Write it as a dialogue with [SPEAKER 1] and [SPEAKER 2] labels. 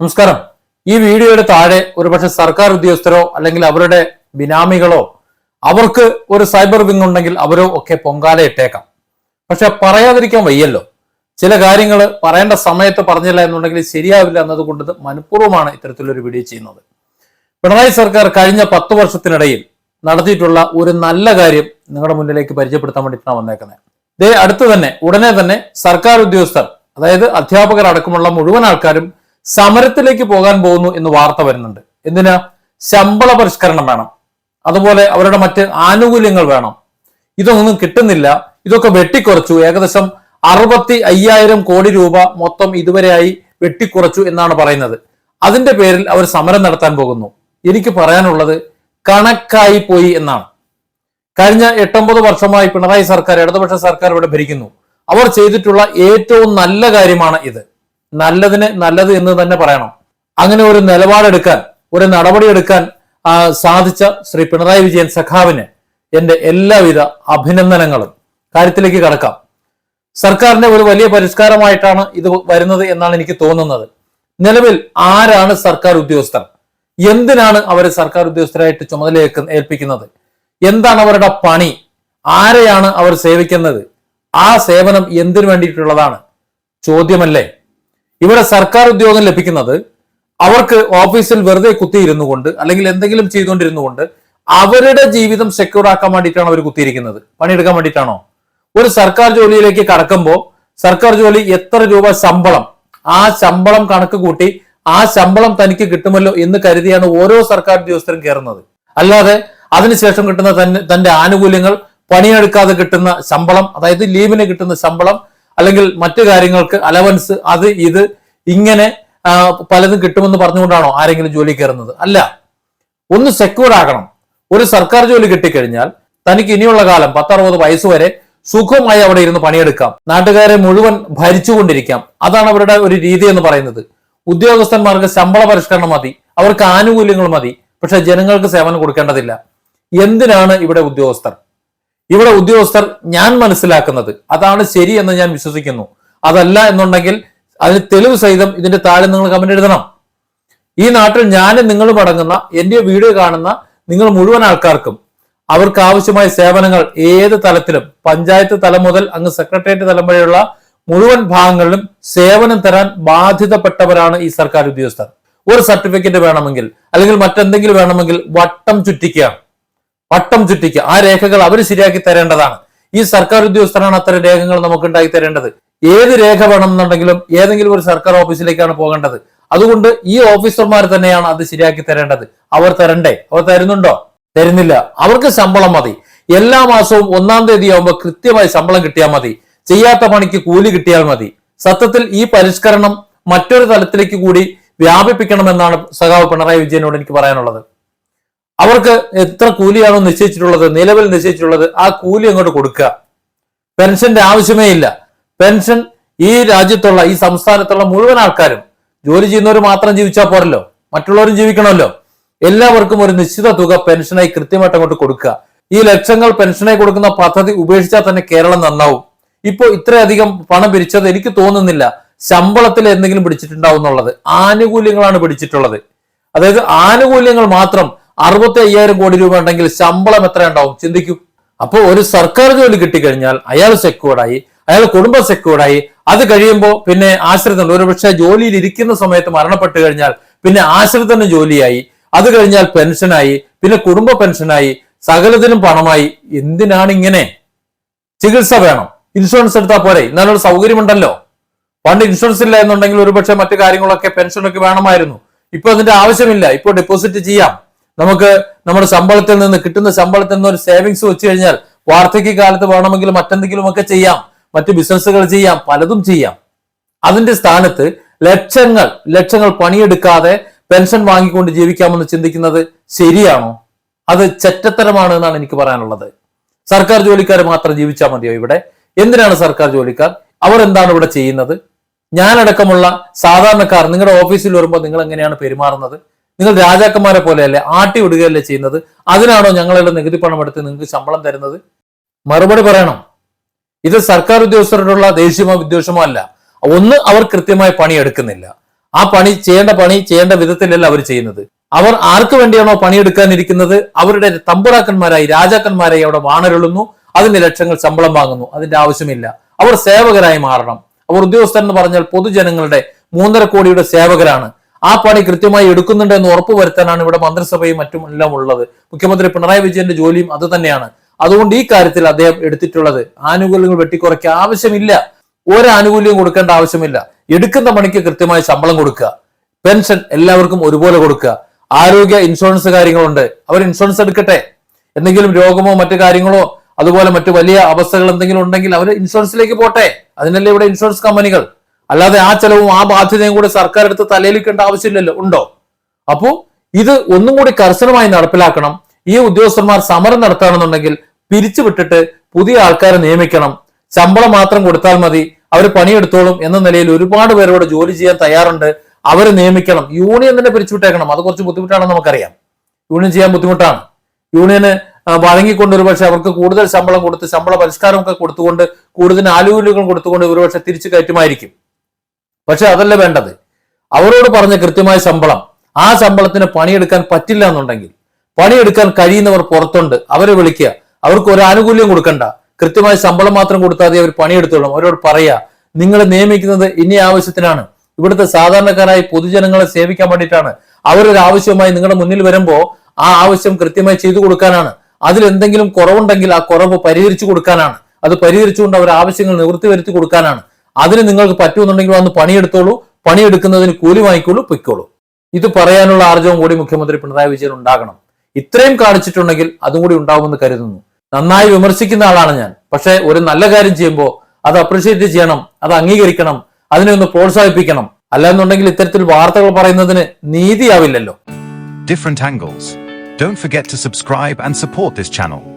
[SPEAKER 1] നമസ്കാരം. ഈ വീഡിയോയുടെ താഴെ ഒരുപക്ഷെ സർക്കാർ ഉദ്യോഗസ്ഥരോ അല്ലെങ്കിൽ അവരുടെ ബിനാമികളോ അവർക്ക് ഒരു സൈബർ വിങ് ഉണ്ടെങ്കിൽ അവരോ ഒക്കെ പൊങ്കാല ഇട്ടേക്കാം. പക്ഷെ പറയാതിരിക്കാൻ വയ്യല്ലോ. ചില കാര്യങ്ങൾ പറയേണ്ട സമയത്ത് പറഞ്ഞില്ല എന്നുണ്ടെങ്കിൽ ശരിയാവില്ല എന്നതുകൊണ്ട് മനഃപൂർവമാണ് ഇത്തരത്തിലൊരു വീഡിയോ ചെയ്യുന്നത്. പിണറായി സർക്കാർ കഴിഞ്ഞ പത്ത് വർഷത്തിനിടയിൽ നടത്തിയിട്ടുള്ള ഒരു നല്ല കാര്യം നിങ്ങളുടെ മുന്നിലേക്ക് പരിചയപ്പെടുത്താൻ വേണ്ടിയിട്ടാണ് വന്നേക്കുന്നത്. ദേ അടുത്ത് തന്നെ ഉടനെ തന്നെ സർക്കാർ ഉദ്യോഗസ്ഥർ അതായത് അധ്യാപകർ അടക്കമുള്ള മുഴുവൻ ആൾക്കാരും സമരത്തിലേക്ക് പോകാൻ പോകുന്നു എന്ന് വാർത്ത വരുന്നുണ്ട്. എന്തിനാ? ശമ്പള പരിഷ്കരണം വേണം. അതുപോലെ അവരുടെ മറ്റ് ആനുകൂല്യങ്ങൾ വേണം. ഇതൊന്നും കിട്ടുന്നില്ല. ഇതൊക്കെ വെട്ടിക്കുറച്ചു. ഏകദേശം അറുപത്തി അയ്യായിരം കോടി രൂപ മൊത്തം ഇതുവരെയായി വെട്ടിക്കുറച്ചു എന്നാണ് പറയുന്നത്. അതിന്റെ പേരിൽ അവർ സമരം നടത്താൻ പോകുന്നു. എനിക്ക് പറയാനുള്ളത് കണക്കായി പോയി എന്നാണ്. കഴിഞ്ഞ എട്ടൊമ്പത് വർഷമായി പിണറായി സർക്കാർ ഇടതുപക്ഷ സർക്കാർ ഇവിടെ ഭരിക്കുന്നു. അവർ ചെയ്തിട്ടുള്ള ഏറ്റവും നല്ല കാര്യമാണ് ഇത്. നല്ലതിന് നല്ലത് എന്ന് തന്നെ പറയണം. അങ്ങനെ ഒരു നിലപാടെടുക്കാൻ ഒരു നടപടിയെടുക്കാൻ സാധിച്ച ശ്രീ പിണറായി വിജയൻ സഖാവിന് എന്റെ എല്ലാവിധ അഭിനന്ദനങ്ങളും. കാര്യത്തിലേക്ക് കടക്കാം. സർക്കാരിന്റെ ഒരു വലിയ പരിഷ്കാരമായിട്ടാണ് ഇത് വരുന്നത് എന്നാണ് എനിക്ക് തോന്നുന്നത്. നിലവിൽ ആരാണ് സർക്കാർ ഉദ്യോഗസ്ഥർ? എന്തിനാണ് അവരെ സർക്കാർ ഉദ്യോഗസ്ഥരായിട്ട് ചുമതല ഏൽപ്പിക്കുന്നത്? എന്താണ് അവരുടെ പണി? ആരെയാണ് അവർ സേവിക്കുന്നത്? ആ സേവനം എന്തിനു വേണ്ടിയിട്ടുള്ളതാണ്? ചോദ്യമല്ലേ? ഇവിടെ സർക്കാർ ഉദ്യോഗം ലഭിക്കുന്നത് അവർക്ക് ഓഫീസിൽ വെറുതെ കുത്തിയിരുന്നു കൊണ്ട് അല്ലെങ്കിൽ എന്തെങ്കിലും ചെയ്തുകൊണ്ടിരുന്നു കൊണ്ട് അവരുടെ ജീവിതം സെക്യൂർ ആക്കാൻ വേണ്ടിയിട്ടാണ് അവർ കുത്തിയിരിക്കുന്നത്. പണിയെടുക്കാൻ വേണ്ടിയിട്ടാണോ? ഒരു സർക്കാർ ജോലിയിലേക്ക് കടക്കുമ്പോൾ സർക്കാർ ജോലി എത്ര രൂപ ശമ്പളം? ആ ശമ്പളം കണക്ക് കൂട്ടി ആ ശമ്പളം തനിക്ക് കിട്ടുമല്ലോ എന്ന് കരുതിയാണ് ഓരോ സർക്കാർ ഉദ്യോഗസ്ഥരും കയറുന്നത്. അല്ലാതെ അതിനുശേഷം കിട്ടുന്ന തന്റെ ആനുകൂല്യങ്ങൾ പണിയെടുക്കാതെ കിട്ടുന്ന ശമ്പളം അതായത് ലീവിന് കിട്ടുന്ന ശമ്പളം അല്ലെങ്കിൽ മറ്റു കാര്യങ്ങൾക്ക് അലവൻസ് അത് ഇത് ഇങ്ങനെ പലതും കിട്ടുമെന്ന് പറഞ്ഞുകൊണ്ടാണോ ആരെങ്കിലും ജോലി കയറുന്നത്? അല്ല. ഒന്ന് സെക്യൂർ ആകണം. ഒരു സർക്കാർ ജോലി കിട്ടിക്കഴിഞ്ഞാൽ തനിക്ക് ഇനിയുള്ള കാലം പത്തറുപത് വയസ്സ് വരെ സുഖമായി അവിടെ ഇരുന്ന് പണിയെടുക്കാം. നാട്ടുകാരെ മുഴുവൻ ഭരിച്ചുകൊണ്ടിരിക്കാം. അതാണ് അവരുടെ ഒരു രീതി എന്ന് പറയുന്നത്. ഉദ്യോഗസ്ഥന്മാർക്ക് ശമ്പള പരിഷ്കരണം മതി. അവർക്ക് ആനുകൂല്യങ്ങൾ മതി. പക്ഷെ ജനങ്ങൾക്ക് സേവനം കൊടുക്കേണ്ടതില്ല. എന്തിനാണ് ഇവിടെ ഉദ്യോഗസ്ഥർ? ഇവിടെ ഉദ്യോഗസ്ഥർ ഞാൻ മനസ്സിലാക്കുന്നത്. അതാണ് ശരി എന്ന് ഞാൻ വിശ്വസിക്കുന്നു. അതല്ല എന്നുണ്ടെങ്കിൽ അതിന് തെളിവ് സഹിതം ഇതിന്റെ താഴെ നിങ്ങൾ കമന്റ് എഴുതണം. ഈ നാട്ടിൽ ഞാൻ നിങ്ങൾ അടങ്ങുന്ന എന്റെ വീഡിയോ കാണുന്ന നിങ്ങൾ മുഴുവൻ ആൾക്കാർക്കും അവർക്ക് ആവശ്യമായ സേവനങ്ങൾ ഏത് തലത്തിലും പഞ്ചായത്ത് തലം മുതൽ അങ്ങ് സെക്രട്ടേറിയറ്റ് തലം വരെയുള്ള മുഴുവൻ ഭാഗങ്ങളിലും സേവനം തരാൻ ബാധ്യതപ്പെട്ടവരാണ് ഈ സർക്കാർ ഉദ്യോഗസ്ഥർ. ഒരു സർട്ടിഫിക്കറ്റ് വേണമെങ്കിൽ അല്ലെങ്കിൽ മറ്റെന്തെങ്കിലും വേണമെങ്കിൽ വട്ടം ചുറ്റിക്കുകയാണ് വട്ടം ചുറ്റിക്കുക ആ രേഖകൾ അവർ ശരിയാക്കി തരേണ്ടതാണ്. ഈ സർക്കാർ ഉദ്യോഗസ്ഥരാണ് അത്തരം രേഖകൾ നമുക്ക് ഉണ്ടാക്കി തരേണ്ടത്. ഏത് രേഖ വേണമെന്നുണ്ടെങ്കിലും ഏതെങ്കിലും ഒരു സർക്കാർ ഓഫീസിലേക്കാണ് പോകേണ്ടത്. അതുകൊണ്ട് ഈ ഓഫീസർമാർ തന്നെയാണ് അത് ശരിയാക്കി തരേണ്ടത്. അവർ തരണ്ടേ? അവർ തരുന്നുണ്ടോ? തരുന്നില്ല. അവർക്ക് ശമ്പളം മതി. എല്ലാ മാസവും ഒന്നാം തീയതി ആവുമ്പോൾ കൃത്യമായി ശമ്പളം കിട്ടിയാൽ മതി. ചെയ്യാത്ത പണിക്ക് കൂലി കിട്ടിയാൽ മതി. സത്യത്തിൽ ഈ പരിഷ്കരണം മറ്റൊരു തലത്തിലേക്ക് കൂടി വ്യാപിപ്പിക്കണമെന്നാണ് സഖാവ് പിണറായി വിജയനോട് എനിക്ക് പറയാനുള്ളത്. അവർക്ക് എത്ര കൂലിയാണോ നിശ്ചയിച്ചിട്ടുള്ളത് നിലവിൽ നിശ്ചയിച്ചിട്ടുള്ളത് ആ കൂലി അങ്ങോട്ട് കൊടുക്കുക. പെൻഷന്റെ ആവശ്യമേ ഇല്ല. പെൻഷൻ ഈ രാജ്യത്തുള്ള ഈ സംസ്ഥാനത്തുള്ള മുഴുവൻ ആൾക്കാരും ജോലി ചെയ്യുന്നവർ മാത്രം ജീവിച്ചാൽ പോരല്ലോ. മറ്റുള്ളവരും ജീവിക്കണമല്ലോ. എല്ലാവർക്കും ഒരു നിശ്ചിത തുക പെൻഷനായി കൃത്യമായിട്ട് അങ്ങോട്ട് കൊടുക്കുക. ഈ ലക്ഷങ്ങൾ പെൻഷനായി കൊടുക്കുന്ന പദ്ധതി ഉപേക്ഷിച്ചാൽ തന്നെ കേരളം നന്നാവും. ഇപ്പോൾ ഇത്രയധികം പണം പിരിച്ചത് എനിക്ക് തോന്നുന്നില്ല ശമ്പളത്തിൽ എന്തെങ്കിലും പിടിച്ചിട്ടുണ്ടാവും എന്നുള്ളത്. ആനുകൂല്യങ്ങളാണ് പിടിച്ചിട്ടുള്ളത്. അതായത് ആനുകൂല്യങ്ങൾ മാത്രം അറുപത്തി അയ്യായിരം കോടി രൂപ ഉണ്ടെങ്കിൽ ശമ്പളം എത്ര ഉണ്ടാവും ചിന്തിക്കൂ. അപ്പോൾ ഒരു സർക്കാർ ജോലി കിട്ടിക്കഴിഞ്ഞാൽ അയാൾ സെക്യൂർഡായി അയാൾ കുടുംബം സെക്യൂർഡായി അത് കഴിയുമ്പോൾ പിന്നെ ആശ്രിതൻ ഒരുപക്ഷെ ജോലിയിൽ ഇരിക്കുന്ന സമയത്ത് മരണപ്പെട്ടു കഴിഞ്ഞാൽ പിന്നെ ആശ്രിതന് ജോലിയായി. അത് കഴിഞ്ഞാൽ പെൻഷനായി പിന്നെ കുടുംബ പെൻഷനായി സകലത്തിനും പണമായി. എന്തിനാണ് ഇങ്ങനെ? ചികിത്സ വേണം. ഇൻഷുറൻസ് എടുത്താൽ പോരെ. എന്നാലൊരു സൗകര്യമുണ്ടല്ലോ. പണ്ട് ഇൻഷുറൻസ് ഇല്ല എന്നുണ്ടെങ്കിൽ ഒരുപക്ഷെ മറ്റു കാര്യങ്ങളൊക്കെ പെൻഷനൊക്കെ വേണമായിരുന്നു. ഇപ്പൊ അതിന്റെ ആവശ്യമില്ല. ഇപ്പോൾ ഡെപ്പോസിറ്റ് ചെയ്യാം. നമുക്ക് നമ്മുടെ ശമ്പളത്തിൽ നിന്ന് കിട്ടുന്ന ശമ്പളത്തിൽ നിന്ന് ഒരു സേവിങ്സ് വെച്ച് കഴിഞ്ഞാൽ വാർദ്ധക്യ കാലത്ത് വേണമെങ്കിൽ മറ്റെന്തെങ്കിലും ഒക്കെ ചെയ്യാം. മറ്റ് ബിസിനസ്സുകൾ ചെയ്യാം. പലതും ചെയ്യാം. അതിന്റെ സ്ഥാനത്ത് ലക്ഷങ്ങൾ ലക്ഷങ്ങൾ പണിയെടുക്കാതെ പെൻഷൻ വാങ്ങിക്കൊണ്ട് ജീവിക്കാമെന്ന് ചിന്തിക്കുന്നത് ശരിയാണോ? അത് ചെറ്റത്തരമാണ് എന്നാണ് എനിക്ക് പറയാനുള്ളത്. സർക്കാർ ജോലിക്കാർ മാത്രം ജീവിച്ചാൽ മതിയോ ഇവിടെ? എന്തിനാണ് സർക്കാർ ജോലിക്കാർ? അവർ എന്താണ് ഇവിടെ ചെയ്യുന്നത്? ഞാനടക്കമുള്ള സാധാരണക്കാർ നിങ്ങളുടെ ഓഫീസിൽ വരുമ്പോൾ നിങ്ങൾ എങ്ങനെയാണ് പെരുമാറുന്നത്? നിങ്ങൾ രാജാക്കന്മാരെ പോലെയല്ലേ ആട്ടി വിടുകയല്ലേ ചെയ്യുന്നത്? അതിനാണോ ഞങ്ങളുടെ നികുതി പണം എടുത്ത് നിങ്ങൾക്ക് ശമ്പളം തരുന്നത്? മറുപടി പറയണം. ഇത് സർക്കാർ ഉദ്യോഗസ്ഥരോടുള്ള ദേഷ്യമോ വിദ്വേഷമോ അല്ല. ഒന്ന് അവർ കൃത്യമായി പണിയെടുക്കുന്നില്ല. ആ പണി ചെയ്യേണ്ട പണി ചെയ്യേണ്ട വിധത്തിലല്ല അവർ ചെയ്യുന്നത്. അവർ ആർക്ക് വേണ്ടിയാണോ പണിയെടുക്കാനിരിക്കുന്നത്? അവരുടെ തമ്പുരാക്കന്മാരായി രാജാക്കന്മാരായി അവിടെ വാണരുളുന്നു. അതിന്റെ ലക്ഷങ്ങൾ ശമ്പളം വാങ്ങുന്നു. അതിന്റെ ആവശ്യമില്ല. അവർ സേവകരായി മാറണം. അവർ ഉദ്യോഗസ്ഥൻ എന്ന് പറഞ്ഞാൽ പൊതുജനങ്ങളുടെ മൂന്നര കോടിയുടെ സേവകരാണ്. ആ പണി കൃത്യമായി എടുക്കുന്നുണ്ട് എന്ന് ഉറപ്പുവരുത്താനാണ് ഇവിടെ മന്ത്രിസഭയും മറ്റും എല്ലാം ഉള്ളത്. മുഖ്യമന്ത്രി പിണറായി വിജയന്റെ ജോലിയും അത് തന്നെയാണ്. അതുകൊണ്ട് ഈ കാര്യത്തിൽ അദ്ദേഹം എടുത്തിട്ടുള്ളത് ആനുകൂല്യങ്ങൾ വെട്ടിക്കുറയ്ക്കുക ആവശ്യമില്ല. ഒരു ആനുകൂല്യം കൊടുക്കേണ്ട ആവശ്യമില്ല. എടുക്കുന്ന പണിക്ക് കൃത്യമായി ശമ്പളം കൊടുക്കുക. പെൻഷൻ എല്ലാവർക്കും ഒരുപോലെ കൊടുക്കുക. ആരോഗ്യ ഇൻഷുറൻസ് കാര്യങ്ങളുണ്ട്. അവർ ഇൻഷുറൻസ് എടുക്കട്ടെ. എന്തെങ്കിലും രോഗമോ മറ്റു കാര്യങ്ങളോ അതുപോലെ മറ്റു വലിയ അവസ്ഥകൾ എന്തെങ്കിലും ഉണ്ടെങ്കിൽ അവർ ഇൻഷുറൻസിലേക്ക് പോട്ടെ. അതിനല്ലേ ഇവിടെ ഇൻഷുറൻസ് കമ്പനികൾ. അല്ലാതെ ആ ചെലവും ആ ബാധ്യതയും കൂടെ സർക്കാർ എടുത്ത് തലയിലിക്കേണ്ട ആവശ്യമില്ലല്ലോ. ഉണ്ടോ? അപ്പോ ഇത് ഒന്നും കൂടി കർശനമായി നടപ്പിലാക്കണം. ഈ ഉദ്യോഗസ്ഥന്മാർ സമരം നടത്തുകയാണെന്നുണ്ടെങ്കിൽ പിരിച്ചുവിട്ടിട്ട് പുതിയ ആൾക്കാരെ നിയമിക്കണം. ശമ്പളം മാത്രം കൊടുത്താൽ മതി. അവർ പണിയെടുത്തോളും എന്ന നിലയിൽ ഒരുപാട് പേരോട് ജോലി ചെയ്യാൻ തയ്യാറുണ്ട്. അവരെ നിയമിക്കണം. യൂണിയൻ തന്നെ പിരിച്ചുവിട്ടേക്കണം അത് കുറച്ച് ബുദ്ധിമുട്ടാണെന്ന് നമുക്കറിയാം. യൂണിയൻ ചെയ്യാൻ ബുദ്ധിമുട്ടാണ്. യൂണിയന് വഴങ്ങിക്കൊണ്ട് ഒരുപക്ഷെ അവർക്ക് കൂടുതൽ ശമ്പളം കൊടുത്ത് ശമ്പള പരിഷ്കാരമൊക്കെ കൊടുത്തുകൊണ്ട് കൂടുതൽ ആനുകൂല്യങ്ങൾ കൊടുത്തുകൊണ്ട് ഒരുപക്ഷെ തിരിച്ചു കയറ്റുമായിരിക്കും. പക്ഷെ അതല്ല വേണ്ടത്. അവരോട് പറഞ്ഞ കൃത്യമായ ശമ്പളം. ആ ശമ്പളത്തിന് പണിയെടുക്കാൻ പറ്റില്ല എന്നുണ്ടെങ്കിൽ പണിയെടുക്കാൻ കഴിയുന്നവർ പുറത്തുണ്ട്. അവരെ വിളിക്കുക. അവർക്ക് ഒരു ആനുകൂല്യം കൊടുക്കണ്ട. കൃത്യമായ ശമ്പളം മാത്രം കൊടുത്താൽ അവർ പണിയെടുത്തോളും. അവരോട് പറയാ നിങ്ങൾ നിയമിക്കുന്നത് ഇനി ആവശ്യത്തിനാണ്. ഇവിടുത്തെ സാധാരണക്കാരായ പൊതുജനങ്ങളെ സേവിക്കാൻ വേണ്ടിയിട്ടാണ്. അവരൊരു ആവശ്യവുമായി നിങ്ങളുടെ മുന്നിൽ വരുമ്പോ ആ ആവശ്യം കൃത്യമായി ചെയ്തു കൊടുക്കാനാണ്. അതിൽ എന്തെങ്കിലും കുറവുണ്ടെങ്കിൽ ആ കുറവ് പരിഹരിച്ചു കൊടുക്കാനാണ്. അത് പരിഹരിച്ചുകൊണ്ട് അവർ ആവശ്യങ്ങൾ നിവൃത്തി വരുത്തി കൊടുക്കാനാണ്. അതിന് നിങ്ങൾക്ക് പറ്റുമെന്നുണ്ടെങ്കിൽ വന്ന് പണിയെടുത്തോളൂ. പണിയെടുക്കുന്നതിന് കൂലി വാങ്ങിക്കോളൂ പൊയ്ക്കോളൂ. ഇത് പറയാനുള്ള ആർജവും കൂടി മുഖ്യമന്ത്രി പിണറായി വിജയൻ ഉണ്ടാകണം. ഇത്രയും കാണിച്ചിട്ടുണ്ടെങ്കിൽ അതും കൂടി ഉണ്ടാവുമെന്ന് കരുതുന്നു. നന്നായി വിമർശിക്കുന്ന ആളാണ് ഞാൻ. പക്ഷെ ഒരു നല്ല കാര്യം ചെയ്യുമ്പോൾ അത് അപ്രീഷിയേറ്റ് ചെയ്യണം അത് അംഗീകരിക്കണം അതിനെ ഒന്ന് പ്രോത്സാഹിപ്പിക്കണം. അല്ലാന്നുണ്ടെങ്കിൽ ഇത്തരത്തിൽ വാർത്തകൾ പറയുന്നതിന് നീതിയാവില്ലല്ലോ.
[SPEAKER 2] Different angles. Don't forget to subscribe and support this channel.